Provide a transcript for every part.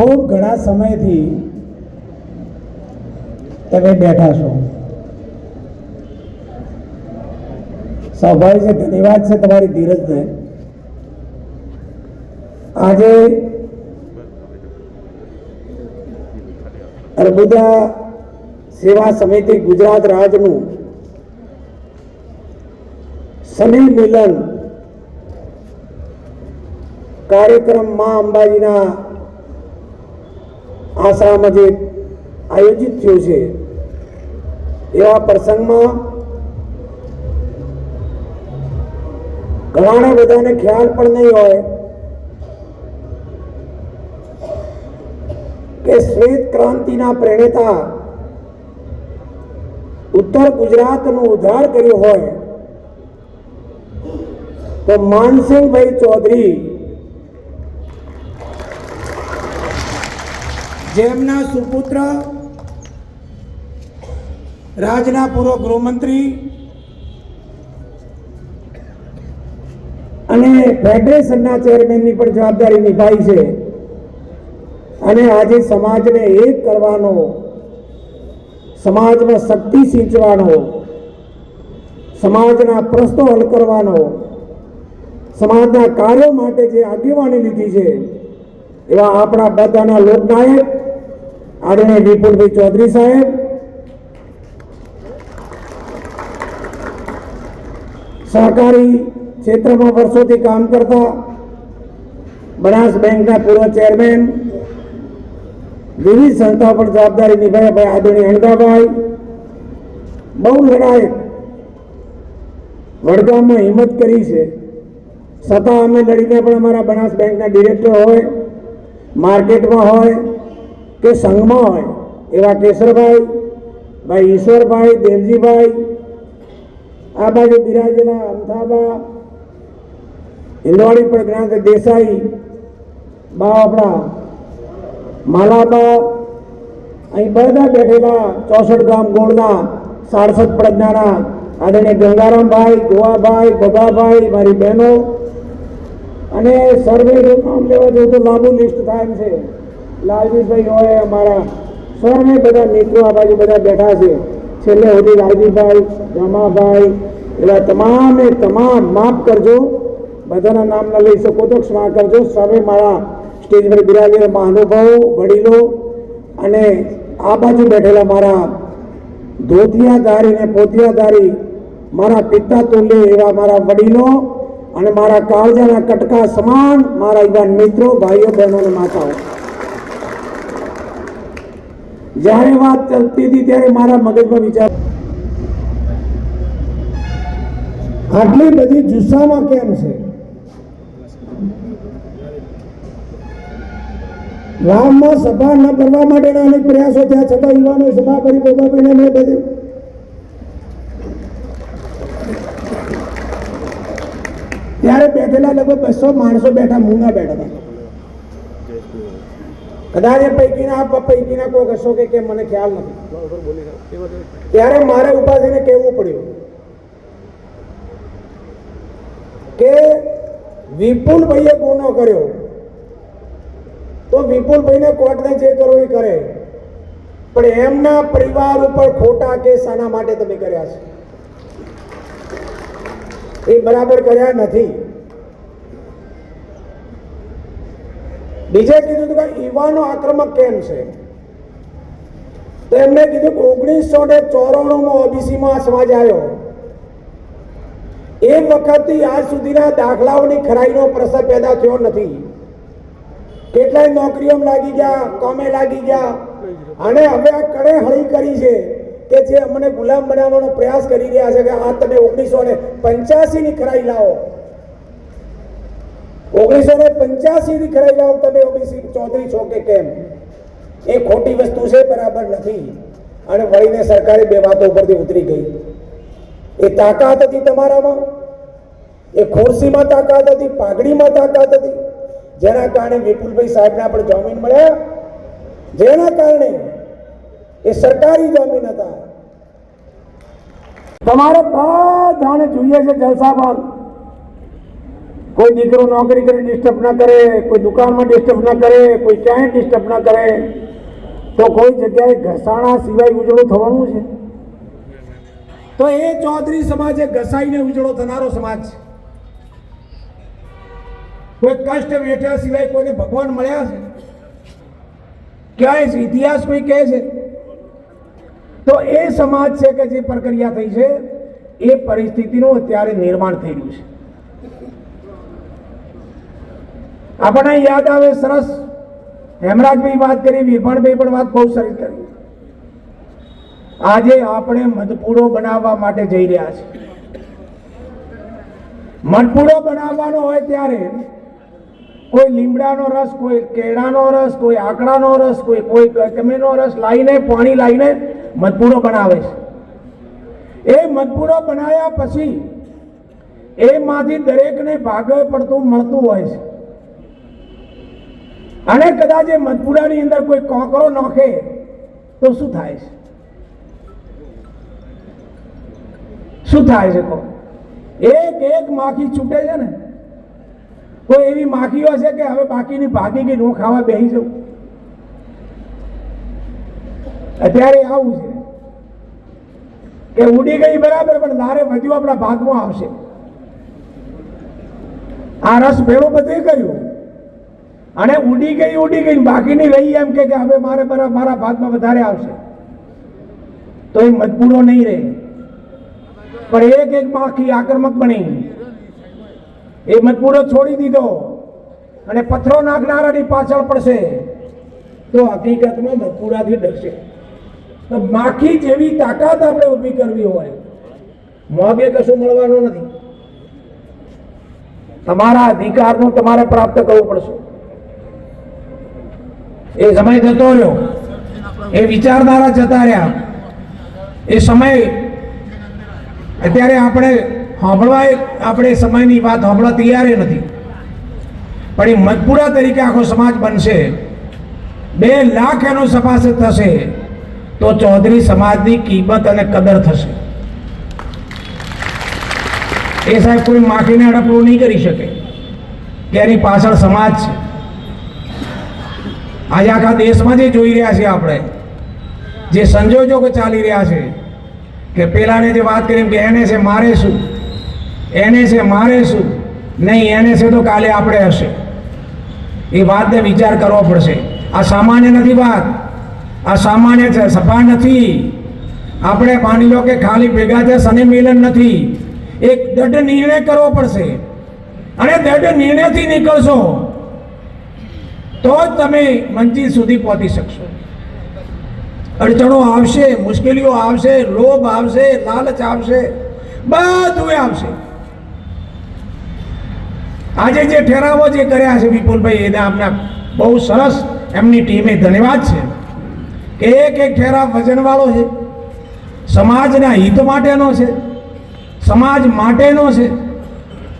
ખૂબ ઘણા સમયથી તમે બેઠા છો. સ્વાભાવિક છે ધન્યવાદ છે તમારી ધીરજને. આજે અર્બુદા સેવા સમિતિ ગુજરાત રાજનું શનિ મિલન કાર્યક્રમમાં અંબાજીના આશ્રમમાં જે આયોજિત થયું છે, એવા પ્રસંગમાં ઘણા બધાને ખ્યાલ પણ નહીં હોય કે શ્વેત ક્રાંતિના પ્રેરેતા ઉત્તર ગુજરાતનું ઉદ્ધાર કર્યું હોય તો માનસિંહભાઈ ચૌધરી જેમના સુપુત્ર, રાજના પૂર્વ ગૃહમંત્રી અને ફેડરેશનના ચેરમેનની પણ જવાબદારી નિભાવી છે. અને આજે સમાજને એક કરવાનો, સમાજમાં શક્તિ સિંચવાનો, સમાજના પ્રશ્નો હલ કરવાનો, સમાજના કાર્યો માટે જે આગેવાની લીધી છે એવા આપણા બધાના લોકનાયક આદરણીય વિપુલભાઈ ચૌધરી સાહેબ. સહકારી ક્ષેત્રમાં વર્ષોથી કામ કરતા બનાસ બેંકના પૂર્વ ચેરમેન, વિવિધ સંસ્થાઓ પર જવાબદારી નિભાવ્યા ભાઈ આદરણીય અણગાભાઈ, બહુ લડાયક વડગામમાં હિંમત કરી છે. છતાં અમે લડીને પણ અમારા બનાસ બેંકના ડિરેક્ટર હોય. માર્કેટમાં હોય કે સંઘમાં હોય, એવા કેશરભાઈ ભાઈ ઈશ્વરભાઈ, દેવજીભાઈ, આ બાજુ બિરાજેલા અમથાબા હિંદવાડી પર જ્ઞાન દેસાઈ બા આપણા માલાબા, અહીં બધા બેઠેલા ચોસઠ ગામ ગોળના સાડસઠ પ્રજ્ઞાના આદરણીય ગંગારામભાઈ, ગોવાભાઈ ગોગાભાઈ મારી બહેનો અને સર્વે નામ લેવા જવું તો લાંબુ લિસ્ટ થાય છે. લાલજીભાઈ હોય અમારા સર્વે બધા મિત્રો આ બાજુ બધા બેઠા છે. છેલ્લે સુધી લાલજીભાઈ રમાભાઈ એવા તમામે તમામ માફ કરજો. બધાના નામ ન લઈ શકો તો ક્ષમા કરજો. સર્વે મારા સ્ટેજ પર બિરાજેલા મહાનુભાવો, વડીલો અને આ બાજુ બેઠેલા મારા ધોતિયાધારી ને પોતિયાધારી, મારા પિતા તુલ્ય એવા મારા વડીલો અને મારા કાળજાના કટકા સમાન મારા યુવાન મિત્રો, ભાઈઓ, બહેનો અને માતાઓ. જ્યારે વાત ચાલતી હતી ત્યારે મારા મગજમાં વિચાર આટલી બધી જુસ્સામાં કેમ છે? રામમાં સભા ન કરવા માટેના અનેક પ્રયાસો થયા, છતાં યુવાનો સભા કરી ગોપાભાઈને મેં બધી ત્યારે લગભગ બસો માણસો બેઠા મૂંગા બેઠા હતા. કદાચ એ પૈકીના પૈકીના કોઈ હશો કે કેમ, મને ખ્યાલ નથી. ત્યારે મારે થઈને કહેવું પડ્યું કે વિપુલભાઈએ ગુનો કર્યો, તો વિપુલભાઈને કોર્ટને જે કરવું એ કરે. પણ એમના પરિવાર ઉપર ખોટા કેસ આના માટે તમે કર્યા છે. એ બરાબર કર્યા નથી. બીજે કીધું કે યુવાનો આક્રમક કેમ છે? તો એમને કીધું કે ઓગણીસો ને ચોરાણુંમાં ઓબીસીમાં સમાજ આવ્યો. એ વખતથી આજ સુધીના દાખલાઓની ખરાઈનો પ્રસંગ પેદા થયો નથી. કેટલાય નોકરીઓ લાગી ગયા, કોમે લાગી ગયા. અને હવે આ કડે હળી કરી છે કે જે અમને ગુલામ બનાવવાનો પ્રયાસ કરી રહ્યા છે કે આ તમે ઓગણીસો ને પંચ્યાસી ની ખરાઈ લાવો. ઓગણીસો ને પંચ્યાસી ની ખરાઈ લાવો તમે ઓબીસી ચૌધરી છો કે કેમ? એ ખોટી વસ્તુ છે, બરાબર નથી. અને વળીને સરકારે બે વાતો ઉપરથી ઉતરી ગઈ. એ તાકાત હતી તમારામાં? એ ખુરશીમાં તાકાત હતી, પાઘડીમાં તાકાત હતી? જેના કારણે વિપુલભાઈ સાહેબને આપણે જામીન મળ્યા? જેના કારણે? એ સરકારી જામીન હતા. તમારે બધાને જોઈએ છે જલસાબાન કોઈ દીકરો નોકરી કરી ડિસ્ટર્બ ના કરે, કોઈ દુકાનમાં ડિસ્ટર્બ ના કરે, કોઈ ક્યાંય ડિસ્ટર્બ ના કરે, તો કોઈ જગ્યાએ ઘસાણા સિવાય ઉજળો થવાનું છે? તો એ ચૌધરી સમાજ એ ઘસાઈને ઉજળો થનારો સમાજ છે. કોઈ કષ્ટ વેઠ્યા સિવાય કોઈને ભગવાન મળ્યા છે? ક્યાંય ઇતિહાસ કોઈ કહે છે? તો એ સમાજ છે કે જે પ્રક્રિયા થઈ છે, એ પરિસ્થિતિનું અત્યારે નિર્માણ થઈ રહ્યું છે. આપણને યાદ આવે સરસ. હેમરાજભાઈ વાત કરી વિરભણભાઈ પણ વાત બહુ સરસ કરી. આજે આપણે મધપૂડો બનાવવા માટે જઈ રહ્યા છે મધપૂડો બનાવવાનો હોય ત્યારે કોઈ લીમડાનો રસ, કોઈ કેળાનો રસ, કોઈ આકડાનો રસ, કોઈ કોઈ ગમેનો રસ લાવીને પાણી લાવીને મધપૂડો બનાવે છે. એ મધપૂડો બનાવ્યા પછી એમાંથી દરેકને ભાગ પડતું, મળતું હોય છે. અને કદાચ એ મધપુરાની અંદર કોઈ કોકરો નોખે, તો શું થાય છે? શું થાય છે કહો એક એક માખી છૂટે છે ને કોઈ એવી માખીઓ છે કે હવે બાકીની ભાગી ગઈ હું ખાવા બેસી જાઉં. અત્યારે આવું છે કે ઉડી ગઈ બરાબર, પણ લારે વધ્યું આપણા ભાગમાં આવશે. આ રસ ભેળો બધે કર્યું. અને ઉડી ગઈ ઉડી ગઈ બાકીની રહી એમ કે હવે મારે બરા- મારા ભાગમાં વધારે આવશે. તો એ મજબૂરો નહીં રહે. પણ એક એક માખી આક્રમક બની. એ મજબૂરો છોડી દીધો. અને પથ્થરો નાખનારાની પાછળ પડશે. તો હકીકતમાં મજબૂરાથી ડરશે. તો માખી જેવી તાકાત આપણે ઊભી કરવી હોય મોગે કશું મળવાનું નથી. તમારા અધિકારનું તમારે પ્રાપ્ત કરવું પડશે. એ સમય જતો રહ્યો. એ વિચારધારા જતા રહ્યા. એ સમય અત્યારે આપણે સાંભળવા આપણે સમયની વાત સાંભળવા તૈયાર નથી. પણ એ મજબૂરા તરીકે આખો સમાજ બનશે. બે લાખ એનો સભાસદ થશે તો ચૌધરી સમાજની કિંમત અને કદર થશે. એ સાહેબ કોઈ માખીને અડપડું નહીં કરી શકે. કે એની પાછળ સમાજ છે. આજે આખા દેશમાં જે જોઈ રહ્યા છીએ આપણે, જે સંજોજોગો ચાલી રહ્યા છે, કે પેલાને જે વાત કરી કે એને છે, મારે શું? એને છે, મારે શું? નહીં, એને છે, તો કાલે આપણે હશે. એ વાતને વિચાર કરવો પડશે. આ સામાન્ય નથી વાત. આ સામાન્ય છે, સભા નથી. આપણે માની લો કે ખાલી ભેગા થયા, શનિ મિલન નથી. એક દઢ નિર્ણય કરવો પડશે. અને દઢ નિર્ણયથી નીકળશો. તો જ તમે મંજિલ સુધી પહોંચી શકશો. અડચણો આવશે, મુશ્કેલીઓ આવશે, લોભ આવશે, લાલચ આવશે બધું આવશે. આજે જે ઠેરાવો જે કર્યા છે વિપુલભાઈ, એને આપના બહુ સરસ એમની ટીમે ધન્યવાદ છે. કે એક એક ઠેરાવ વજનવાળો છે. સમાજના હિત માટેનો છે. સમાજ માટેનો છે.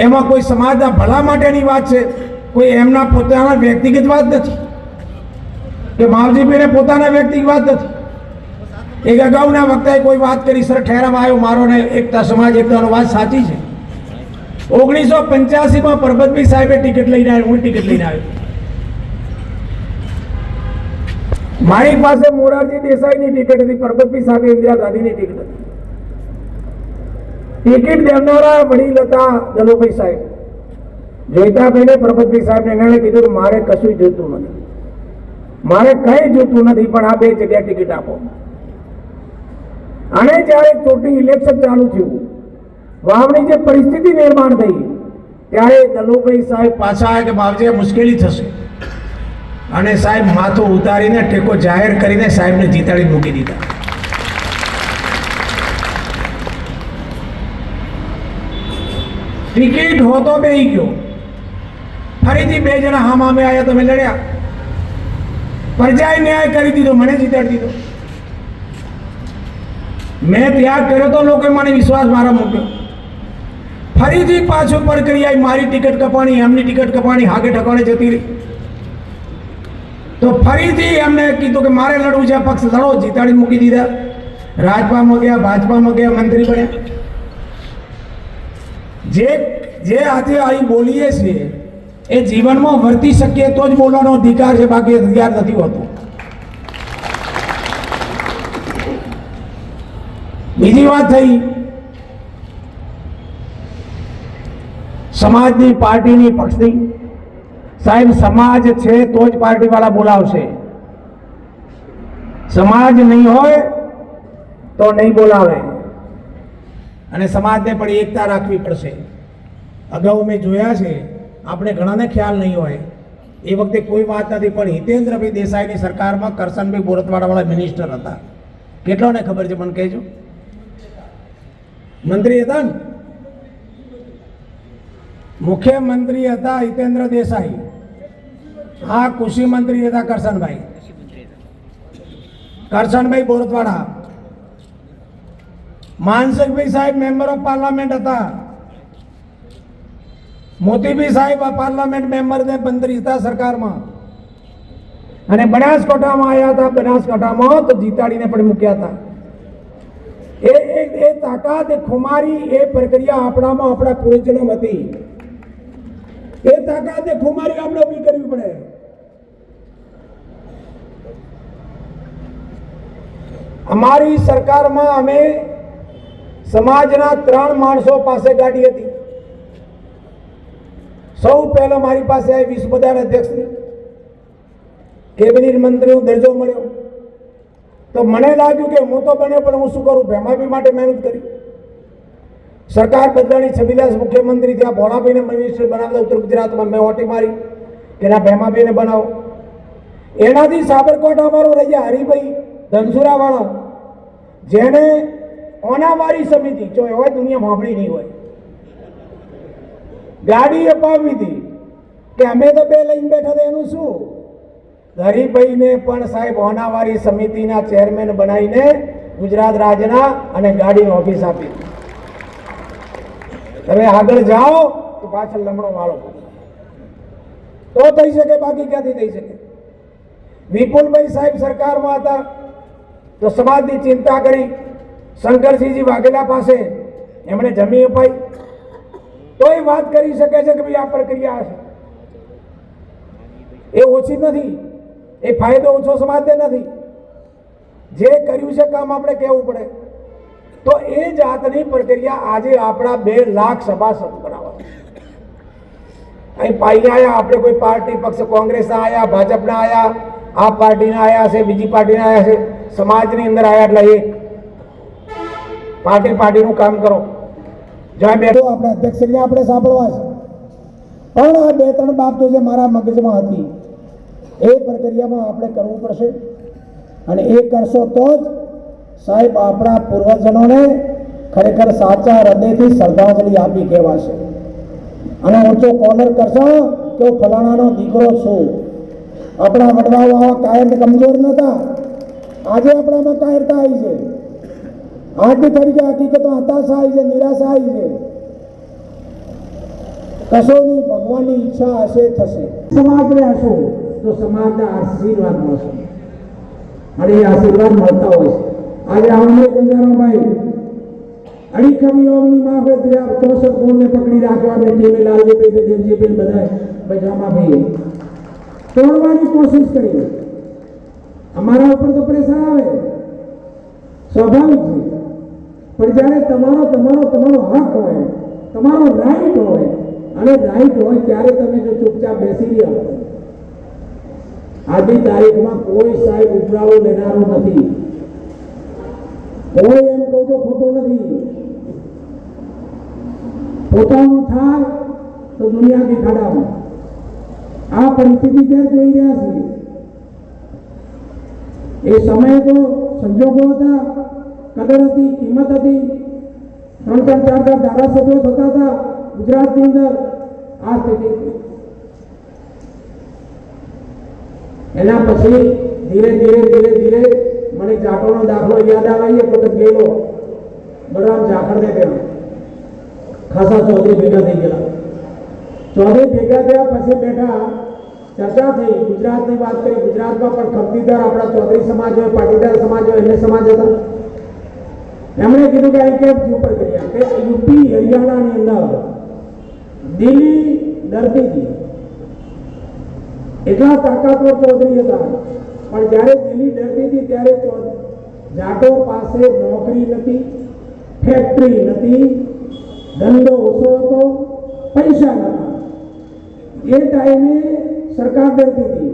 એમાં કોઈ સમાજના ભલા માટેની વાત છે. કોઈ એમના પોતાના વ્યક્તિગત વાત નથી. કે માવજીભાઈને પોતાના વ્યક્તિગત વાત નથી. એક અગાઉના વખતે કોઈ વાત કરી, સર, ઠેરામાં આવ્યો, મારો ને એકતા સમાજ, એકતાનો વાત સાચી છે. ઓગણીસો પંચ્યાસીમાં પરબતભાઈ સાહેબે ટિકિટ લઈને આવ્યો, હું ટિકિટ લઈને આવ્યો. મારી પાસે મોરારજી દેસાઈની ટિકિટ હતી પરબતભાઈ સાહેબે ઇન્દિરા ગાંધીની ટિકિટ હતી. ટિકિટ દેનારા વડીલ હતા દલોભાઈ સાહેબ. જોઈતાભાઈને પરબતભાઈ સાહેબને એમણે કીધું કે મારે કશું જોતું નથી. મારે કંઈ જોતું નથી, પણ આ બે જગ્યા ટિકિટ આપો. અને જ્યારે ચૂંટણી ઇલેક્શન ચાલુ થયું વાવની જે પરિસ્થિતિ નિર્માણ થઈ, ત્યારે દલુભાઈ સાહેબ પાછા આવ્યા કે બાપજી મુશ્કેલી થશે. અને સાહેબ માથું ઉતારીને ટેકો જાહેર કરીને સાહેબને જીતાડી મૂકી દીધા. ટિકિટ હોતો બે ગયો. ફરીથી બે જણા હામામે આવ્યા તમે લડ્યા. પ્રજાએ ન્યાય કરી દીધો, મને જીતાડી દીધો. મેં ત્યાગ કર્યો તો લોકોએ મને વિશ્વાસ મારા મૂક્યો. ફરીથી પાછું પ્રક્રિયા મારી ટિકિટ કપાણી, એમની ટિકિટ કપાણી હાગે ઠકાણે જતી રહી. તો ફરીથી એમને કીધું કે મારે લડવું છે, પક્ષ લડો. જીતાડી મૂકી દીધા. રાજપામાં ગયા, ભાજપામાં ગયા, મંત્રી બન્યા. જે જે આજે અહીં બોલીએ છીએ એ જીવનમાં વર્તી શકીએ તો જ બોલવાનો અધિકાર છે, બાકી અધિકાર નથી હોતો. બીજી વાત થઈ. સમાજની પાર્ટીની પક્ષની. સાહેબ, સમાજ છે તો જ પાર્ટીવાળા બોલાવશે. સમાજ નહીં હોય તો નહીં બોલાવે. અને સમાજને પણ એકતા રાખવી પડશે. અગાઉ મેં જોયા છે આપણે ઘણાને ખ્યાલ નહીં હોય. એ વખતે કોઈ વાત નથી, પણ હિતેન્દ્રભાઈ દેસાઈની સરકારમાં કરશનભાઈ બોરતવાડાવાળા મિનિસ્ટર હતા. કેટલોને ખબર છે, મને કહેજો. મંત્રી હતા ને? મુખ્યમંત્રી હતા હિતેન્દ્ર દેસાઈ. હા, કૃષિ મંત્રી હતા કરશનભાઈ. કરશનભાઈ બોરતવાડા. માનસિકભાઈ સાહેબ મેમ્બર ઓફ પાર્લામેન્ટ હતા. મોતીભાઈ સાહેબ પાર્લામેન્ટ મેમ્બર મંત્રી હતા સરકારમાં. અને બનાસકાંઠામાં આવ્યા હતા, બનાસકાંઠામાં તો જીતાડીને પણ મૂક્યા હતા. એ એ તાકાત, એ ખુમારી, એ પ્રક્રિયા આપણામાં આપણા પૂર્વજોમાં હતી. એ તાકાત, એ ખુમારી આપણે ઊભી કરવી પડે. અમારી સરકારમાં અમે સમાજના ત્રણ માણસો પાસે ગાડી હતી. સૌ પહેલો મારી પાસે આવી વિશ્વ બધાના અધ્યક્ષની કેબિનેટ મંત્રીનો દરજ્જો મળ્યો. તો મને લાગ્યું કે હું તો બન્યો, પણ હું શું કરું? ભેમાભી માટે મહેનત કરી. સરકાર બદલાની છબીલાસ મુખ્યમંત્રી ત્યાં ભોળાભાઈને મિનિસ્ટર બનાવતા ઉત્તર ગુજરાતમાં મેં ઓટી મારી. કે ના ભેમાભાઈને બનાવો. એનાથી સાબરકાંઠા અમારો રહ્યા હરિભાઈ ધનસુરાવાળા. જેણે ઓનાવારી સમિતિ, જો એવા દુનિયા સાંભળી નહીં હોય. ગાડી અપાવી હતી. કે અમે તો બે લઈને બેઠા હતા, એનું શું? હરિભાઈને પણ સાહેબ ઓનાવારી સમિતિના ચેરમેન બનાવીને ગુજરાત રાજ્યના અને ગાડીની ઓફિસ આપી તમે આગળ જાઓ તો પાછળ લમણો વાળો. તો થઈ શકે, બાકી ક્યાંથી થઈ શકે? વિપુલભાઈ સાહેબ સરકારમાં હતા, તો સમાજની ચિંતા કરી. શંકરસિંહજી વાઘેલા પાસે એમણે જમી અપાઈ. વાત કરી શકે છે કે ભાઈ આ પ્રક્રિયા છે? એ ઓછી નથી. એ ફાયદો ઓછો સમાજને નથી. જે કર્યું છે કામ આપણે કહેવું પડે. તો એ જાતની પ્રક્રિયા આજે આપણા બે લાખ સભાસદ બનાવવા અહીં પાઈ આયા, આપણે કોઈ પાર્ટી પક્ષ કોંગ્રેસના આયા, ભાજપના આયા, આ પાર્ટીના આયા છે, બીજી પાર્ટીના આયા છે. સમાજની અંદર આયા એટલે એક પાર્ટી પાર્ટીનું કામ કરો. જ્યાં બેઠો આપણે અધ્યક્ષને આપણે સાંભળવા છે. પણ આ બે ત્રણ બાબતો જે મારા મગજમાં હતી, એ પ્રક્રિયામાં આપણે કરવું પડશે. અને એ કરશો તો જ સાહેબ આપણા પૂર્વજનોને ખરેખર સાચા હૃદયથી શ્રદ્ધાંજલિ આપી કહેવાશે. અને ઊંચો કોલર કરશો કે હું ફલાણાનો દીકરો છું. આપણા વડવાઓ આવા કાયર કમજોર નતા. આજે આપણામાં કાયરતા આવી છે. આજની તરીકે હકીકતો હતાશા આવી છે, નિરાશા આવી છે. નહીં ભગવાનની ઈચ્છા હશે, થશે. સમાજને હશો, તો સમાજના આશીર્વાદ મળશે. અને એ આશીર્વાદ મળતા હોય છે. આજે આમને ગંગારામભાઈ. અડીખમ ઓમની માફે ચોસઠ ગુણને પકડી રાખવા મેં ટીમે લાલજીભાઈ દેવજીભાઈ બધા પૈજામાભાઈ તોડવાની કોશિશ કરી અમારા ઉપર તો પ્રેશર આવે. સ્વાભાવિક છે. પણ જ્યારે તમારો તમારો તમારો હક હોય, તમારો રાઈટ હોય, અને રાઈટ હોય ત્યારે તમે જો ચૂપચાપ બેસી રહ્યા આજની તારીખમાં કોઈ સાહેબ ઉપરાળો લેનારો નથી. કોઈ એમ કહું તો ખોટો નથી. પોતાનું થાય તો દુનિયા બી ખાડામાં આ પરિસ્થિતિ ત્યાં જોઈ રહ્યા છીએ? એ સમયે તો સંજોગો હતા. કદર હતી કિંમત હતી ત્રણ ત્રણ ચાર ચાર ધારાસભ્યો થતા હતા ગુજરાતની અંદર આ સ્થિતિ હતી. એના પછી ધીરે ધીરે ધીરે ધીરે મને જાટોનો દાખલો યાદ આવે એક વખત ગયેલો બલરામ જાખડને ત્યાં ખાસા ચૌધરી ભેગા થઈ ગયેલા ચૌધરી ભેગા થયા પછી બેઠા ચર્ચા થઈ ગુજરાતની વાત કરી ગુજરાતમાં પણ ખપતીદાર આપણા ચૌધરી સમાજ હોય પાટીદાર સમાજ હોય અન્ય સમાજ હતા એમણે કીધું કે અહીં કેમ ઉપર કર્યા કે યુપી હરિયાણાની અંદર દિલ્હી ડરતી હતી એટલા તાકાતવર ચૌધરી હતા પણ જ્યારે દિલ્હી ડરતી હતી ત્યારે ચૌ- જાટો પાસે નોકરી નથી ફેક્ટરી નથી ધંધો ઓછો હતો પૈસા નતા એ ટાઈમે સરકાર ડરતી હતી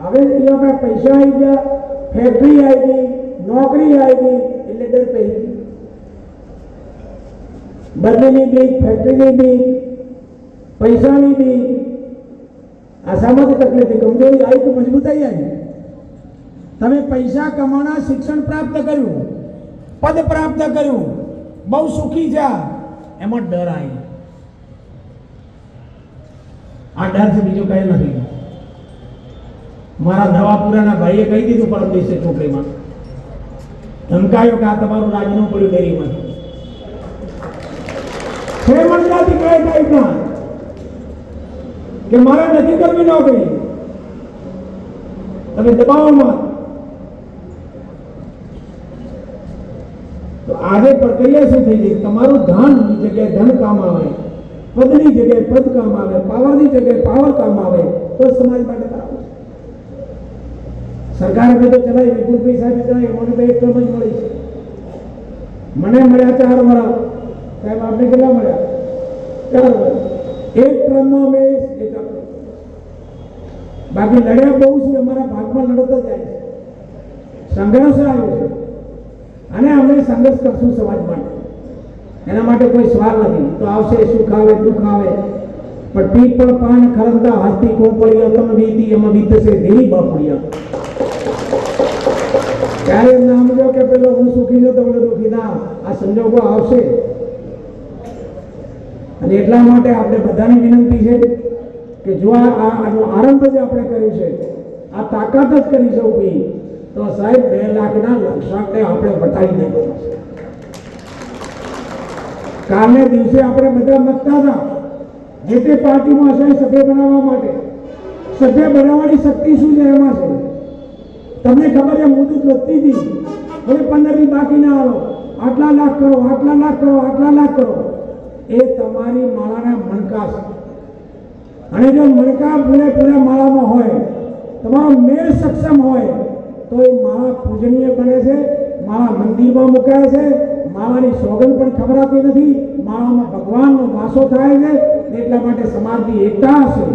હવે એ લોકો પૈસા આવી ગયા ફેક્ટરી આવી ગઈ નોકરી આવી ગઈ એટલે ડર બદલીની બીક ફેક્ટરીની બીક પૈસાની બીક આ સામાજિક તકલીફ કમજોરી આવી તો મજબૂતાઈ આવી તમે પૈસા કમાણા શિક્ષણ પ્રાપ્ત કર્યું, પદ પ્રાપ્ત કર્યું, બહુ સુખી જા, એમાં ડર આવી આ ડર છે બીજું કઈ નથી. મારા નવાપુરાના ભાઈએ કહી દીધું પરમ દિવસે છોકરીમાં ધમકાયો કે આ તમારું રાજીનામું પડ્યું ડેરીમાં છે મંડળાથી કહે ટાઈપના કે મારે નથી કરવી નોકરી તમે દબાવોમાં તો આજે પ્રક્રિયા શું થઈ ગઈ? તમારું ધન જગ્યાએ ધન કામ આવે, પદની જગ્યાએ પદ કામ આવે પાવરની જગ્યાએ પાવર કામ આવે, તો સમાજ માટે સારું સરકારે બધું ચલાવી વિપુલભાઈ સાહેબ ચલાવી મને બે એક મળી છે. મને મળ્યા ચાર વર્ષ સાહેબ આપણે કેટલા મળ્યા? ચાર એક ટ્રમમાં અમે બાકી લડ્યા બહુ છે, અમારા ભાગમાં લડતો જાય છે. સંઘર્ષ આવ્યો છે. અને અમે સંઘર્ષ કરશું સમાજ માટે. એના માટે કોઈ સવાલ નથી. તો આવશે સુખ આવે દુઃખ આવે પણ પીપળ પાન ખરંદા હાથી કોપળીય, તમ વીતી, એમ વીતશે દેવી બાપડિયા. ત્યારે એમ ના સમજો કે પેલો હું સુખી છું તમને દુઃખી ના. આ સંજોગો આવશે. અને એટલા માટે આપણે બધાની વિનંતી છે કે જો આ આનો આરંભ જ આપણે કર્યું છે, આ તાકાત જ કરી છે ઊભી, તો સાહેબ બે લાખના લક્ષાંકને આપણે વટાવી દેવાનો કાલે દિવસે આપણે બધા મતતા હતા જે તે પાર્ટીમાં હશે સભ્ય બનાવવા માટે. સભ્ય બનાવવાની શક્તિ શું છે એમાં છે? તમને ખબર છે મુદત વધતી હતી હવે પંદર દી બાકી ના આવો આટલા લાખ કરો, આટલા લાખ કરો, આટલા લાખ કરો. એ તમારી માળાના મણકા છે અને જો મણકા પૂરેપૂરા માળામાં હોય, તમારો મેળ સક્ષમ હોય, તો એ માળા પૂજનીય બને છે, માળા મંદિરમાં મુકાય છે, માળાની સોગંદ પણ ખબરાતી નથી, માળામાં ભગવાનનો વાસો થાય છે એટલા માટે સમાજની એકતા હશે.